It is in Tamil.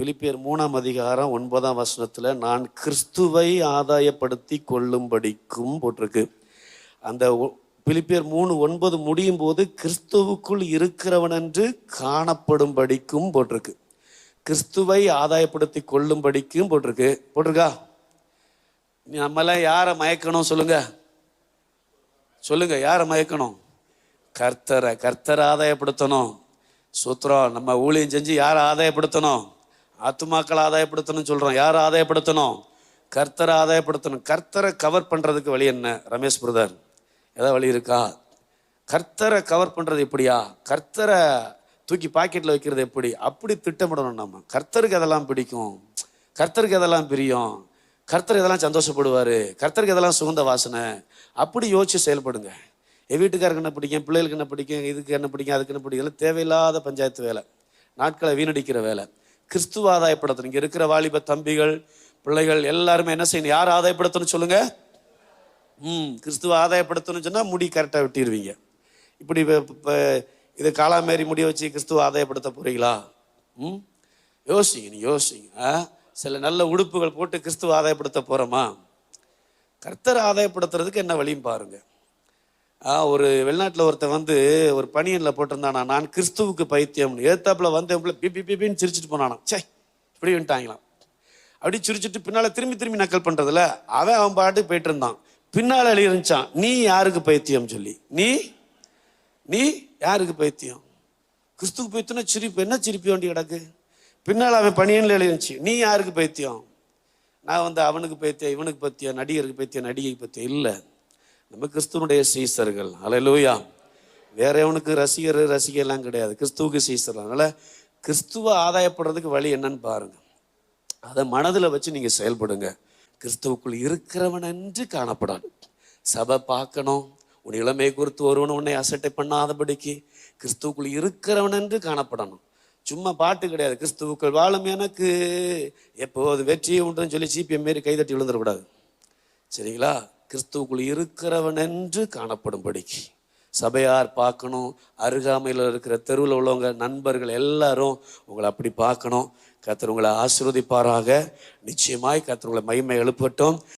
பிலிப்பியர் மூணாம் அதிகாரம் ஒன்பதாம் வசனத்தில் நான் கிறிஸ்துவை ஆதாயப்படுத்தி கொள்ளும்படிக்கும் போட்டிருக்கு. அந்த ஒ- பிலிப்பியர் மூணு ஒன்பது முடியும் போது கிறிஸ்துவுக்குள் இருக்கிறவன் என்று காணப்படும்படிக்கும் போட்டிருக்கு. கிறிஸ்துவை ஆதாயப்படுத்தி கொள்ளும்படிக்கும் போட்டிருக்கு. போட்டிருக்கா? நம்மளாம் யாரை மயக்கணும் சொல்லுங்க. சொல்லுங்க யாரை மயக்கணும்? கர்த்தரை கர்த்தரை ஆதாயப்படுத்தணும். சூத்திரம் நம்ம ஊழியம் செஞ்சு யாரை ஆதாயப்படுத்தணும்? ஆத்துமாக்களை ஆதாயப்படுத்தணும் சொல்கிறோம் யாரை ஆதாயப்படுத்தணும்? கர்த்தரை ஆதாயப்படுத்தணும். கர்த்தரை கவர் பண்ணுறதுக்கு வழி என்ன? ரமேஷ் பிரதர் ஏதாவது வழி இருக்கா? கர்த்தரை கவர் பண்ணுறது எப்படியா? கர்த்தரை தூக்கி பாக்கெட்டில் வைக்கிறது எப்படி? அப்படி திட்டமிடணும் நம்ம. கர்த்தருக்கு அதெல்லாம் பிடிக்கும்? கர்த்தருக்கு அதெல்லாம் பிரியம்? கர்த்தர் இதெல்லாம் சந்தோஷப்படுவார்? கர்த்தருக்கு இதெல்லாம் சுகந்த வாசனை? அப்படி யோசிச்சு செயல்படுங்க. என் வீட்டுக்காருக்கு என்ன பிடிக்கும்? பிள்ளைகளுக்கு என்ன பிடிக்கும்? இதுக்கு என்ன பிடிக்கும்? அதுக்கு என்ன பிடிக்கும்? தேவையில்லாத பஞ்சாயத்து வேலை. நாட்களை வீணடிக்கிற வேலை. கிறிஸ்துவ ஆதாயப்படுத்தணும் இங்கே இருக்கிற வாலிப தம்பிகள் பிள்ளைகள் எல்லாருமே என்ன செய்யணும்? யார் ஆதாயப்படுத்தணும் சொல்லுங்க? ம் கிறிஸ்துவ ஆதாயப்படுத்தணும்னு சொன்னால் முடி கரெக்டாக வெட்டிடுவீங்க இப்படி இப்போ இதை இது காலாமேரி முடிய வச்சு கிறிஸ்துவ ஆதாயப்படுத்த போறீங்களா? ம் யோசிங்க நீ யோசிங்க. ஆ சில நல்ல உடுப்புகள் போட்டு கிறிஸ்துவ ஆதாயப்படுத்த போகிறோமா கர்த்தர் ஆதாயப்படுத்துறதுக்கு என்ன வழியும் பாருங்கள் ஒரு வெளிநாட்டில் ஒருத்தன் வந்து ஒரு பனியனில் போட்டிருந்தானா நான் கிறிஸ்துவுக்கு பைத்தியம்னு. ஏத்தாப்பில் வந்து பிபி பிபின்னு சிரிச்சிட்டு போனானா. சே இப்படி வந்துட்டாங்களாம். அப்படி சிரிச்சிட்டு பின்னால் திரும்பி திரும்பி நக்கல் பண்ணுறதுல அவன் அவன் பாட்டுக்கு போயிட்டு இருந்தான் பின்னால் எழுதி இருந்துச்சான் நீ யாருக்கு பைத்தியம்? சொல்லி. நீ நீ யாருக்கு பைத்தியம்? கிறிஸ்துவுக்கு பைத்தியம்னா சிரிப்பு. என்ன சிரிப்பு வேண்டி கிடக்கு? பின்னால் அவன் பணியன்ல எழுதிருந்துச்சு. நீ யாருக்கு பைத்தியம்? நான் வந்து அவனுக்கு பைத்தியம் இவனுக்கு பைத்தியம் நடிகருக்கு பைத்தியம் நடிகை பைத்தியம். இல்லை. நம்ம கிறிஸ்துவனுடைய சீசர்கள். அலையலூயா வேற எவனுக்கு ரசிகர் ரசிகை எல்லாம் கிடையாது. கிறிஸ்துவுக்கு சீசர். அதனால் கிறிஸ்துவ ஆதாயப்படுறதுக்கு வழி என்னன்னு பாருங்க. அதை மனதில் வச்சு நீங்கள் செயல்படுங்க. கிறிஸ்துவுக்குள் இருக்கிறவன் என்று காணப்படாது. சபை பார்க்கணும். உன் இளமையை குறித்து ஒருவன் உன்னை அசட்டை பண்ணாதபடிக்கு கிறிஸ்துவுக்குள் இருக்கிறவன் என்று காணப்படணும். சும்மா பாட்டு கிடையாது. கிறிஸ்துவுக்குள் வாழும் எனக்கு எப்போது வெற்றியை உண்டுன்னு சொல்லி சிபிஎம் மாரி கைதட்டி விழுந்துடக்கூடாது. சரிங்களா? கிறிஸ்துவுக்குள் இருக்கிறவன் என்று காணப்படும்படிக்கு. சபையார் பார்க்கணும் அருகாமையில் இருக்கிற தெருவில் உள்ளவங்க நண்பர்கள் எல்லாரும் உங்களை அப்படி பார்க்கணும். கத்தர் உங்களை ஆசிர்வதிப்பாராக. நிச்சயமாய் கத்தர் உங்களை மகிமை எழுப்பட்டும்.